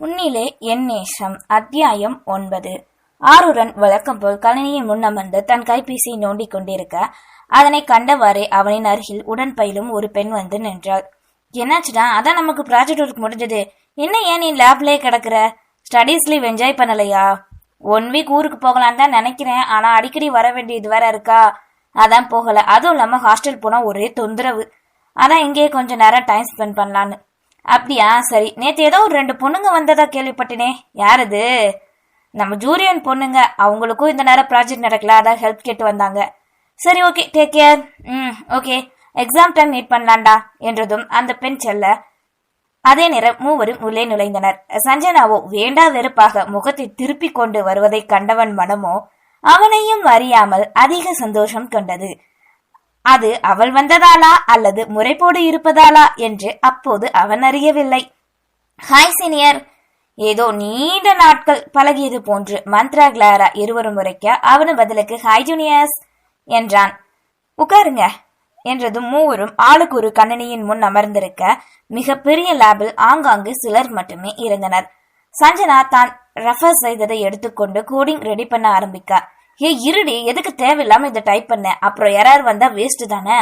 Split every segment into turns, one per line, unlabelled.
உன்னிலே என் நேசம். அத்தியாயம் ஒன்பது. ஆருடன் வழக்கம் போல் கணினியின் முன் அமர்ந்து தன் கைபேசியை நோண்டிக் கொண்டிருக்க அதனை கண்டவாறே அவனின் அருகில் உடன் பயிலும் ஒரு பெண் வந்து நின்றாள். என்னாச்சுடா? அதான் நமக்கு ப்ராஜெக்ட் ஒர்க் முடிஞ்சது. என்ன ஏன் நீ லேப்லயே கிடக்குற? ஸ்டடீஸ் லீவ் என்ஜாய் பண்ணலையா? ஒன் வீக் ஊருக்கு போகலான்னு தான் நினைக்கிறேன். ஆனா அடிக்கடி வர வேண்டியது வேற இருக்கா? அதான் போகல. அதுவும் இல்லாம ஹாஸ்டல் போனா ஒரே தொந்தரவு. அதான் இங்கேயே கொஞ்ச நேரம் டைம் ஸ்பெண்ட் பண்ணலான்னு. அப்படியா? சரி நேத்து ஏதோ ஒரு ரெண்டு பொண்ணுங்க வந்ததா கேள்விப்பட்டினே. யார் அது நம்ம ஜூரியன் பொண்ணுங்க. அவங்களுக்கும் இந்த நேரம் ப்ராஜெக்ட் நடக்கல அதான் ஹெல்ப் கேட்டு வந்தாங்க. சரி ஓகே டேக் கேர் ம் ஓகே எக்ஸாம் டைம் மீட் பண்ணலாண்டா என்றதும் அந்த பெண் செல்ல. அதே நேரம் மூவரும் உள்ளே நுழைந்தனர். சஞ்சனாவோ வேண்டா வெறுப்பாக முகத்தை திருப்பிக் கொண்டு வருவதை கண்டவன் மனமோ அவனையும் அறியாமல் அதிக சந்தோஷம் கொண்டது. அது அவள் வந்ததாலா அல்லது முறைப்போடு இருப்பதாலா என்று அப்போது அவன் அறியவில்லை. Hi senior. ஏதோ நீண்ட நாட்கள் பழகியது போன்று. மந்த்ரா கிளாரா இருவரும் முறைக்க அவனு பதிலுக்கு ஹாய் ஜூனியர்ஸ் என்றான். உட்காருங்க என்றதும் மூவரும் ஆளுக்கு ஒரு கண்ணனியின் முன் அமர்ந்திருக்க மிகப்பெரிய லேபில் ஆங்காங்கு சிலர் மட்டுமே இருந்தனர். சஞ்சனா தான் ரெஃபர் செய்ததை எடுத்துக்கொண்டு கோடிங் ரெடி பண்ண ஆரம்பிக்க ஏ இருடி எதுக்கு தேவையில்லாம இதை டைப் பண்ண? அப்புறம் யாராவது வந்தா வேஸ்ட் தானே?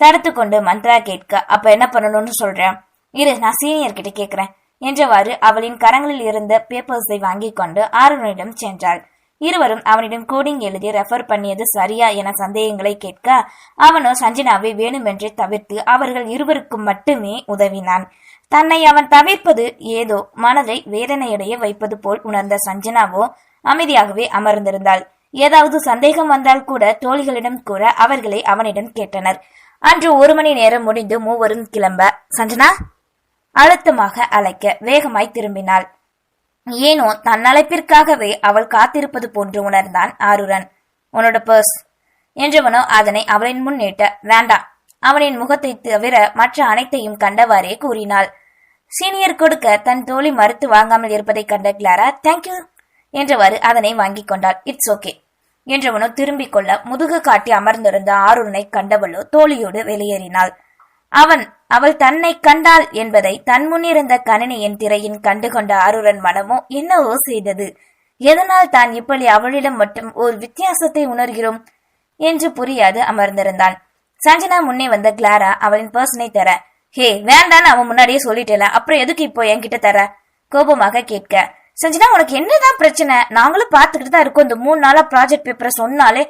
தடுத்து கொண்டு மந்த்ரா கேட்க அப்ப என்ன பண்ணணும்னு சொல்றேன். இரு நான் சீனியர் கிட்ட கேக்குறேன். என்றவாறு அவளின் கரங்களில் இருந்த பேப்பர்ஸை வாங்கிக் கொண்டு ஆருணிடம் சென்றாள். இருவரும் அவனிடம் கோடிங் எழுதி ரெஃபர் பண்ணியது சரியா என சந்தேகங்களை கேட்க அவனோ சஞ்சனாவை வேணுமென்றே தவிர்த்து அவர்கள் இருவருக்கும் மட்டுமே உதவினான். தன்னை அவன் தவிர்ப்பது ஏதோ மனதை வேதனையடைய வைப்பது போல் உணர்ந்த சஞ்சனாவோ அமைதியாகவே அமர்ந்திருந்தாள். ஏதாவது சந்தேகம் வந்தால் கூட தோழிகளிடம் கூற அவர்களை அவனிடம் கேட்டனர். அன்று ஒரு மணி நேரம் முடிந்து மூவரும் கிளம்ப சஞ்சனா அழுத்தமாக அழைக்க வேகமாய் திரும்பினாள். ஏனோ தன் அழைப்பிற்காகவே அவள் காத்திருப்பது போன்று உணர்ந்தான் ஆருரன். உன்னோட பர்ஸ் என்றவனோ அதனை அவளின் முன் நீட்ட வேண்டாம். அவனின் முகத்தை தவிர மற்ற அனைத்தையும் கண்டவாறே கூறினாள். சீனியர் கொடுக்க தன் தோழி மறுத்து வாங்காமல் இருப்பதை கண்ட கிளாரா தேங்க்யூ என்றவாறு அதனை வாங்கிக் கொண்டாள். இட்ஸ் ஓகே என்றவனோ திரும்பிக் கொள்ள முதுகு காட்டி அமர்ந்திருந்த ஆருணனை கண்டவளோ தோழியோடு வெளியேறினாள். அவன் அவள் தன்னை கண்டாள் என்பதை தன் முன்னிருந்த கணினியின் திரையின் கண்டுகொண்ட ஆருரன் மனமோ என்னவோ செய்தது? எதனால் தான் இப்படி அவளிடம் மட்டும் ஒரு வித்தியாசத்தை உணர்கிறோம்? என்று புரியாது அமர்ந்திருந்தான். சஞ்சனா முன்னே வந்த கிளாரா அவளின் பர்சனை தர ஹே வேண்டான்னு அவன் முன்னாடியே சொல்லிட்டேல அப்புறம் எதுக்கு இப்போ என்கிட்ட தர? கோபமாக கேட்க சஞ்சனா உனக்கு என்னதான் பிரச்சனை? நாங்களும் பார்த்துக்கிட்டு தான் இருக்கோம். இந்த மூணு நாளா ப்ராஜெக்ட் பேப்பரை சொன்னாலே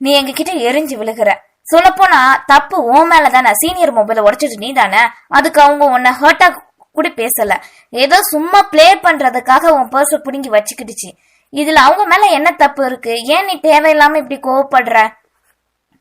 நீ எங்ககிட்ட எரிஞ்சு விழுகிற. சொல்லப்போனா தப்பு உன் மேல தானே. சீனியர் மொபைல உடைச்சிட்டு நீ தானே. அதுக்கு அவங்க உன்னை ஹர்ட்டா கூட பேசல. ஏதோ சும்மா ப்ளே பண்றதுக்காக உன் பர்ஸ புடுங்கி வச்சுக்கிடுச்சு. இதுல அவங்க மேல என்ன தப்பு இருக்கு? ஏன் நீ தேவையில்லாம இப்படி கோவப்படுற?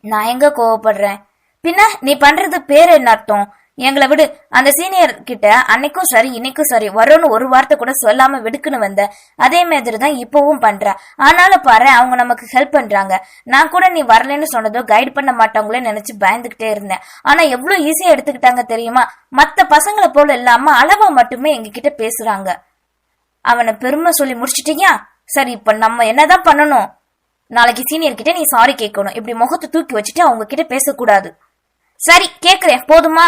நான் எங்க கோவப்படுறேன்? பின்ன நீ பண்றது பேர் என்ன அர்த்தம்? எங்களை விடு. அந்த சீனியர் கிட்ட அன்னைக்கும் சரி இன்னைக்கும் சரி வரும்னு ஒரு வார்த்தை கூட சொல்லாம விடுக்குன்னு வந்த. அதே மாதிரி தான் இப்பவும் பண்ற. ஆனாலும் பாரு அவங்க நமக்கு ஹெல்ப் பண்றாங்க. நான் கூட நீ வரலன்னு சொன்னதோ கைட் பண்ண மாட்டாங்களே நினைச்சு பயந்துகிட்டே இருந்தேன். ஆனா எவ்வளவு ஈஸியா எடுத்துக்கிட்டாங்க தெரியுமா? மத்த பசங்களை போல இல்லாம அளவா மட்டுமே எங்க கிட்ட பேசுறாங்க. அவனை பெருமை சொல்லி முடிச்சிட்டியா? சரி இப்ப நம்ம என்னதான் பண்ணணும்? நாளைக்கு சீனியர் கிட்ட நீ சாரி கேட்கணும். இப்படி முகத்தை தூக்கி வச்சுட்டு அவங்க கிட்ட பேசக்கூடாது. சரி கேக்குறேன். போதுமா?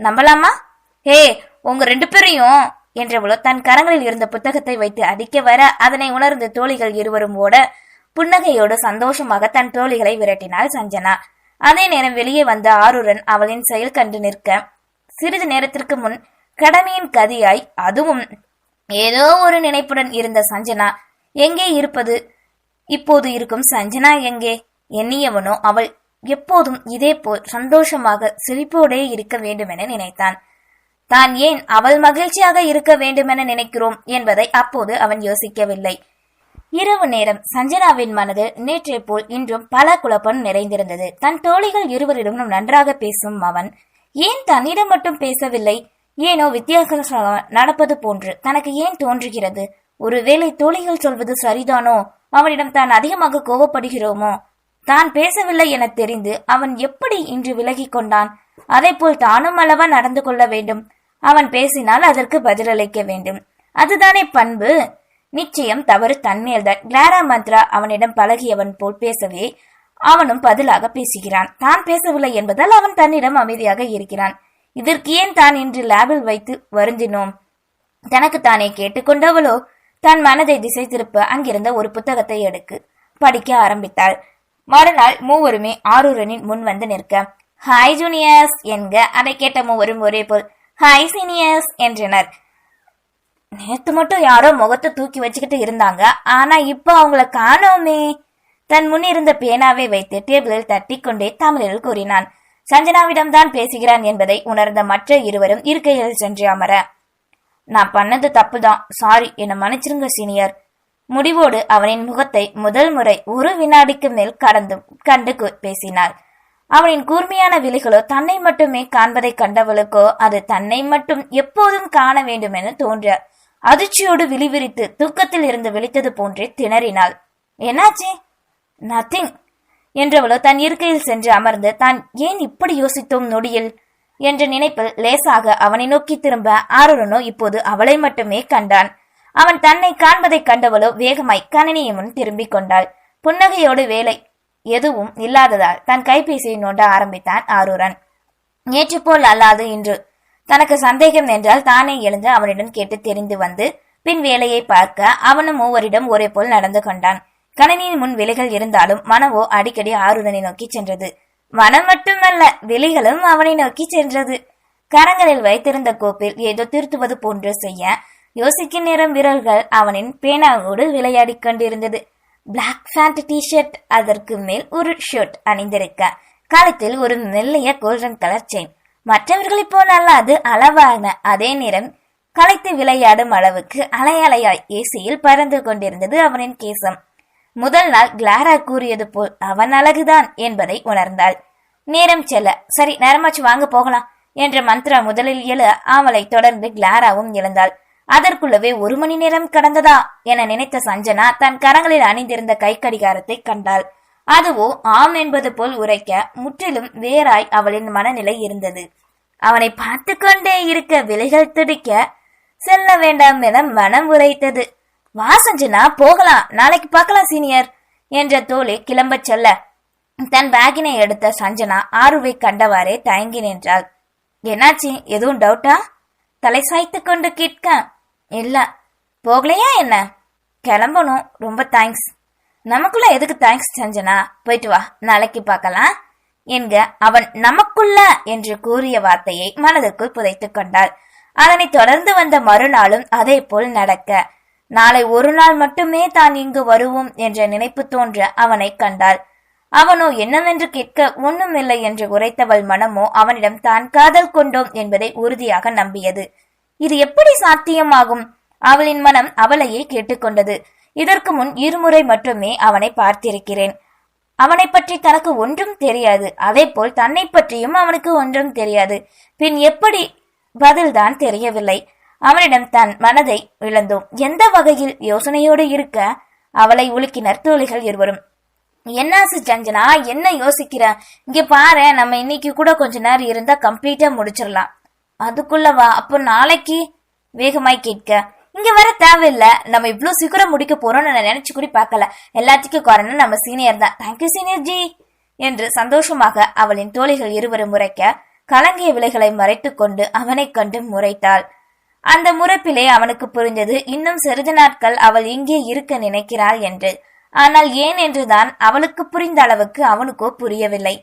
நம்பலாமா? ஹே உங்க ரெண்டு பேரையும் என்றவளோ தன் கரங்களில் இருந்த புத்தகத்தை வைத்து அடிக்க வர அதனை உணர்ந்த தோழிகள் இருவரும் ஓட புன்னகையோடு சந்தோஷமாக தன் தோழிகளை விரட்டினாள் சஞ்சனா. அதே நேரம் வெளியே வந்த ஆருரன் அவளின் செயல் கண்டு நிற்க சிறிது நேரத்திற்கு முன் கடமையின் கதியாய் அதுவும் ஏதோ ஒரு நினைப்புடன் இருந்த சஞ்சனா எங்கே இருப்பது? இப்போது இருக்கும் சஞ்சனா எங்கே? எண்ணியவனோ அவள் எப்போதும் இதேபோல் சந்தோஷமாக சிரிப்போடே இருக்க வேண்டுமென நினைத்தான். தான் ஏன் அவள் மகிழ்ச்சியாக இருக்க வேண்டுமென நினைக்கிறோம் என்பதை அப்போது அவன் யோசிக்கவில்லை. இரவு நேரம் சஞ்சனாவின் மனது நேற்றை போல் இன்றும் பல குழப்பம் நிறைந்திருந்தது. தன் தோழிகள் இருவரிடமும் நன்றாக பேசும் அவன். ஏன் தன்னிடம் மட்டும் பேசவில்லை? ஏனோ வித்தியாசமாக நடப்பது போன்று தனக்கு ஏன் தோன்றுகிறது? ஒருவேளை தோழிகள் சொல்வது சரிதானோ? அவனிடம் தான் அதிகமாக கோபப்படுகிறோமோ? தான் பேசவில்லை என தெரிந்து அவன் எப்படி இன்று விலகிக் கொண்டான்? போல் தானும் அளவா நடந்து கொள்ள வேண்டும். அவன் பேசினால் அதற்கு பதிலளிக்க வேண்டும். அதுதானே பண்பு? நிச்சயம் தவறு தன்மேல்தான் கிளாரா மந்த்ரா அவனிடம் பழகியவன் போல் பேசவே அவனும் பதிலாக பேசுகிறான். தான் பேசவில்லை என்பதால் அவன் தன்னிடம் அமைதியாக இருக்கிறான். இதற்கு ஏன் தான் இன்று லேபில் வைத்து வருந்தினோம்? தனக்கு தானே கேட்டுக்கொண்டவளோ தன் மனதை திசை திருப்ப அங்கிருந்த ஒரு புத்தகத்தை எடுக்கு படிக்க ஆரம்பித்தாள். மறுநாள் மூவருமே ஆரூரனின் முன் வந்து நிற்க ஹாய் ஜூனியர்ஸ் என்க அதை கேட்ட மூவரும் ஒரே போல் ஹாய் சீனியர்ஸ் என்றனர். நேத்து மட்டும் யாரோ முகத்தை தூக்கி வச்சுக்கிட்டு இருந்தாங்க ஆனா இப்போ அவங்கள காணோமே. தன் முன் இருந்த பேனாவை வைத்து டேபிளில் தட்டி கொண்டே தமிழில் கூறினான் சஞ்சனாவிடம் தான் பேசுகிறான் என்பதை உணர்ந்த மற்ற இருவரும் இருக்கையில் சென்று அமர நான் பண்ணது தப்புதான். சாரி என்னை மன்னிச்சிருங்க சீனியர். முடிவோடு அவனின் முகத்தை முதல் முறை ஒரு வினாடிக்கு மேல் கடந்து கண்டு கு- பேசினாள். அவனின் கூர்மையான விழிகளோ தன்னை மட்டுமே காண்பதை கண்டவளுக்கோ அது தன்னை மட்டும் எப்போதும் காண வேண்டும் என தோன்ற அதிர்ச்சியோடு விழிவிரித்து தூக்கத்தில் இருந்து விழித்தது போன்றே திணறினாள். என்னாச்சு? நத்திங் என்றவளோ தன் இருக்கையில் சென்று அமர்ந்து தான் ஏன் இப்படி யோசித்தோம் நொடியில்? என்ற நினைப்பில் லேசாக அவனை நோக்கி திரும்ப ஆருடனோ இப்போது அவளை மட்டுமே கண்டான். அவன் தன்னை காண்பதைக் கண்டவளோ வேகமாய் கணினியை முன் திரும்பிக் கொண்டாள். புன்னகையோடு வேலை எதுவும் இல்லாததால் தன் கைபேசியை நோண்ட ஆரம்பித்தான் ஆரூரன். நேற்று போல் அல்லாது இன்று. தனக்கு சந்தேகம் என்றால் தானே எழுந்து அவனிடம் கேட்டு தெரிந்து வந்து பின் வேலையை பார்க்க அவனும் மூவரிடம் ஒரே போல் நடந்து கொண்டான். கணினியின் முன் விலைகள் இருந்தாலும் மனவோ அடிக்கடி ஆருடனை நோக்கி சென்றது. மனம் மட்டுமல்ல விலைகளும் அவனை நோக்கி சென்றது. கரங்களில் வைத்திருந்த கோப்பில் ஏதோ திருத்துவது போன்று செய்ய யோசிக்கும் நேரம் விரல்கள் அவனின் பேனாவோடு விளையாடிக் கொண்டிருந்தது. பிளாக் பேண்ட் டி-ஷர்ட் அதற்கு மேல் ஒரு ஷர்ட் அணிந்திருக்க. காலத்தில் ஒரு மெல்லிய கோல்டன் கலர் செயின் மற்றவர்களைப் போல் அல்லாது அளவான அதே நேரம் களைத்து விளையாடும் அளவுக்கு அலையலையாய் ஏசியில் பறந்து கொண்டிருந்தது அவனின் கேசம். முதல் நாள் கிளாரா கூறியது போல் அவன் அழகுதான் என்பதை உணர்ந்தாள். நேரம் செல்ல. சரி நேரமாச்சு வாங்க போகலாம் என்ற மந்த்ரா முதலில் எழ அவளை தொடர்ந்து கிளாராவும் எழுந்தாள். அதற்குள்ளவே ஒரு மணி நேரம் கடந்ததா என நினைத்த சஞ்சனா தன் கரங்களில் அணிந்திருந்த கை கடிகாரத்தை கண்டாள். அதுவோ ஆம் என்பது போல் உரைக்க முற்றிலும் வேறாய் அவளின் மனநிலை இருந்தது. அவனை பார்த்து கொண்டே இருக்க விலைகள் துடிக்க செல்ல வேண்டாம் என மனம் உரைத்தது. வா சஞ்சனா போகலாம். நாளைக்கு பார்க்கலாம் சீனியர் என்ற தோழி கிளம்பச் சொல்ல தன் பேகினை எடுத்த சஞ்சனா ஆருவை கண்டவாறே தயங்கி நின்றாள். என்னாச்சு? எதுவும் டவுட்டா தலை சாய்த்து கொண்டு கேட்க இல்ல. போகலையா என்ன? கிளம்பணும். ரொம்ப தேங்க்ஸ் நமக்குள்ள எதுக்கு தேங்க்ஸ் சஞ்சனா? போயிட்டு வா. நாளைக்கு பார்க்கலாம். என்க அவன் நமக்குள்ள என்று கூறிய வார்த்தையை மனதிற்குள் புதைத்துக் கொண்டாள். அதனைத் தொடர்ந்து வந்த மறுநாளும் அதே போல் நடக்க. நாளை ஒரு நாள் மட்டுமே தான் இங்கு வருவோம் என்ற நினைப்பு தோன்ற அவனை கண்டாள். அவனோ என்னவென்று கேட்க ஒண்ணுமில்லை என்று உரைத்தவள் மனமோ அவனிடம் தான் காதல் கொண்டோம் என்பதை உறுதியாக நம்பியது. இது எப்படி சாத்தியமாகும்? அவளின் மனம் அவளையே கேட்டுக்கொண்டது. இதற்கு முன் இருமுறை மட்டுமே அவனை பார்த்திருக்கிறேன். அவனை பற்றி தனக்கு ஒன்றும் தெரியாது. அதே போல் தன்னை பற்றியும் அவனுக்கு ஒன்றும் தெரியாது. பின் எப்படி பதில்தான் தெரியவில்லை. அவனிடம் தன் மனதை இழந்தோம். எந்த வகையில் யோசனையோடு இருக்க அவளை உலுக்கினர் தோழிகள் இருவரும். என்னாச்சு சஞ்சனா என்ன யோசிக்கிற? இங்க பாரு நம்ம இன்னைக்கு கூட கொஞ்ச நேரம் இருந்தா கம்ப்ளீட்டா முடிச்சிடலாம் அதுக்குள்ள வா. அப்போ நாளைக்கு வேகமாய் கேட்க. இங்க வர தேவையில்ல. நம்ம இவ்வளவு சீக்கிரம் முடிக்க போறோம்னு நான் நினைச்சு கூட பார்க்கல. எல்லாத்துக்கும் காரணம் நம்ம சீனியர் தான். தேங்க்யூ சீனியர் ஜி என்று சந்தோஷமாக அவளின் தோழிகள் இருவரும் முறைக்க கலங்கிய விலைகளை மறைத்து கொண்டு அவனை கண்டு முறைத்தாள். அந்த முறைப்பிலே அவனுக்கு புரிந்தது இன்னும் சிறிது நாட்கள் அவள் இங்கே இருக்க நினைக்கிறாள் என்று. ஆனால் ஏன் என்றுதான் அவளுக்கு புரிந்த அளவுக்கு அவனுக்கோ புரியவில்லை.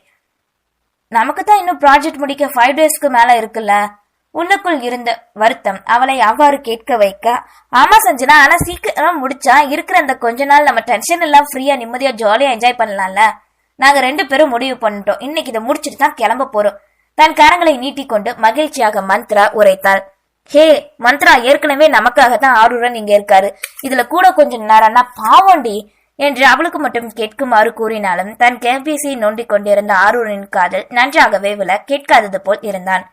நமக்கு தான் இன்னும் ப்ராஜெக்ட் முடிக்க ஃபைவ் டேஸ்க்கு மேல இருக்குல்ல. உன்னுக்குள் இருந்த வருத்தம் அவளை அவ்வாறு கேட்க வைக்க. ஆமா சஞ்சனா ஆனா சீக்கிரம் முடிச்சா இருக்கிற அந்த கொஞ்ச நாள் நம்ம டென்ஷன் எல்லாம் ஃப்ரீயா நிம்மதியா ஜாலியா என்ஜாய் பண்ணலாம்ல? நாங்க ரெண்டு பேரும் முடிவு பண்ணிட்டோம். இன்னைக்கு இதை முடிச்சிட்டு தான் கிளம்ப போறோம். தன் கரங்களை நீட்டிக்கொண்டு மகிழ்ச்சியாக மந்த்ரா உரைத்தாள். ஹே மந்த்ரா ஏற்கனவே நமக்காக தான் ஆரூரன் இங்க இருக்காரு. இதுல கூட கொஞ்சம் நேரம்னா பாவண்டி என்று அவளுக்கு மட்டும் கேட்குமாறு கூறினாலும் தன் கேபிசியை நோண்டிக் கொண்டிருந்த ஆரூரின் காதல் நன்றாகவே விழ கேட்காதது போல் இருந்தான்.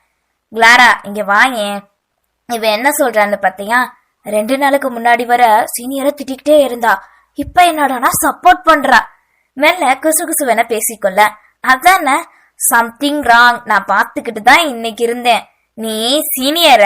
கிளாரா இங்க வாயேன் இவன் என்ன சொல்றான்னு பாத்தியா ரெண்டு நாளுக்கு முன்னாடி வர சீனியரை திட்டிக்கிட்டே இருந்தா. இப்ப என்னடானா சப்போர்ட் பண்றா. மெல்ல குசு குசுவென பேசிக்கொள்ள. அதான? சம்திங் ராங் நான் பார்த்துக்கிட்டு தான் இன்னைக்கு இருந்தேன். நீ சீனியர?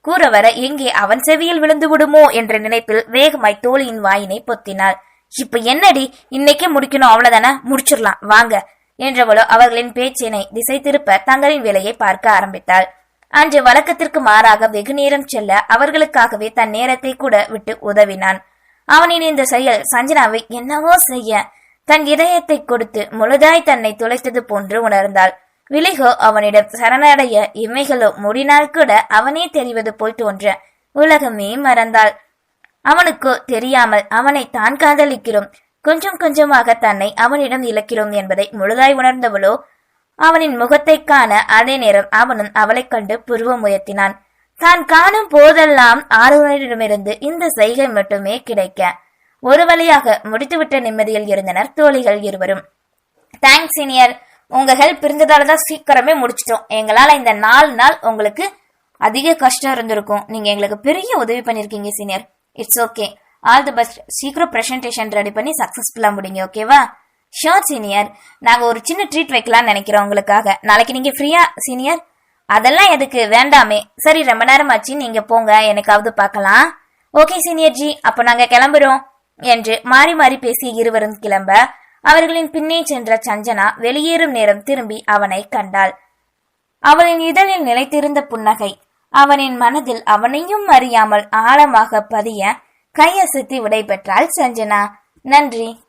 கூற வர எங்கே அவன் செவியில் விழுந்து விடுமோ என்ற நினைப்பில் வேகமாய் தோழியின் வாயினை பொத்தினாள். இப்ப என்னடி? இன்னைக்கே முடிக்கணும் அவ்வளவுதானே? முடிச்சிடலாம். வாங்க. என்றவளோ அவர்களின் பேச்சினை திசை திருப்ப தங்களின் வேலையை பார்க்க ஆரம்பித்தாள். அன்று வழக்கத்திற்கு மாறாக வெகு நேரம் செல்ல அவர்களுக்காகவே தன் நேரத்தை கூட விட்டு உதவினான். அவனின் இந்த செயல் சஞ்சனாவை என்னவோ செய்ய தன் இதயத்தை கொடுத்து முழுதாய் தன்னை துளைத்தது போன்று உணர்ந்தாள். விலிகோ அவனிடம் சரணடைய இமைகளோ முடினால் கூட அவனே தெரிவது போல் தோன்ற உலகமே மறந்தாள். அவனுக்கோ தெரியாமல் அவனை தான் காதலிக்கிறோம். கொஞ்சம் கொஞ்சமாக தன்னை அவனிடம் இழக்கிறோம் என்பதை முழுதாய் உணர்ந்தவளோ அவனின் முகத்தைக் காண அதே நேரம் அவனும் அவளைக் கண்டு புருவம் உயர்த்தினான். தான் காணும் போதெல்லாம் ஆறுவரிடமிருந்து இந்த செய்கை மட்டுமே கிடைக்க. ஒரு வழியாக முடித்துவிட்ட நிம்மதியில் இருந்தனர் தோழிகள் இருவரும். தேங்க்ஸ் சீனியர் உங்க ஹெல்ப் இருந்ததால தான் சீக்கிரமே முடிச்சிட்டோம். எங்களால இந்த நாலு நாள் உங்களுக்கு அதிக கஷ்டம் இருந்திருக்கும். நீங்க எங்களுக்கு பெரிய உதவி பண்ணிருக்கீங்க senior it's okay all the best சீக்கிரம் ப்ரெசன்டேஷன் ரெடி பண்ணி சக்ஸஸ்ஃபுல்லாக முடிங்க ஓகேவா ஷோர் சீனியர் நாங்க ஒரு சின்ன ட்ரீட் வைக்கலாம்னு நினைக்கிறோம் உங்களுக்காக. நாளைக்கு நீங்க ஃப்ரீயா சீனியர் அதெல்லாம் எதுக்கு? வேண்டாமே. சரி ரொம்ப நேரம் ஆச்சு. நீங்க போங்க. எனக்காவது பார்க்கலாம். ஓகே சீனியர் ஜி அப்ப நாங்க கிளம்புறோம் என்று மாறி மாறி பேசிய இருவரும் கிளம்ப அவர்களின் பின்னே சென்ற சஞ்சனா வெளியேறும் நேரம் திரும்பி அவனை கண்டாள். அவளின் இதழில் நிலைத்திருந்த புன்னகை அவனின் மனதில் அவனையும் அறியாமல் ஆழமாக பதிய கையசைத்து விடை பெற்றாள் சஞ்சனா. நன்றி.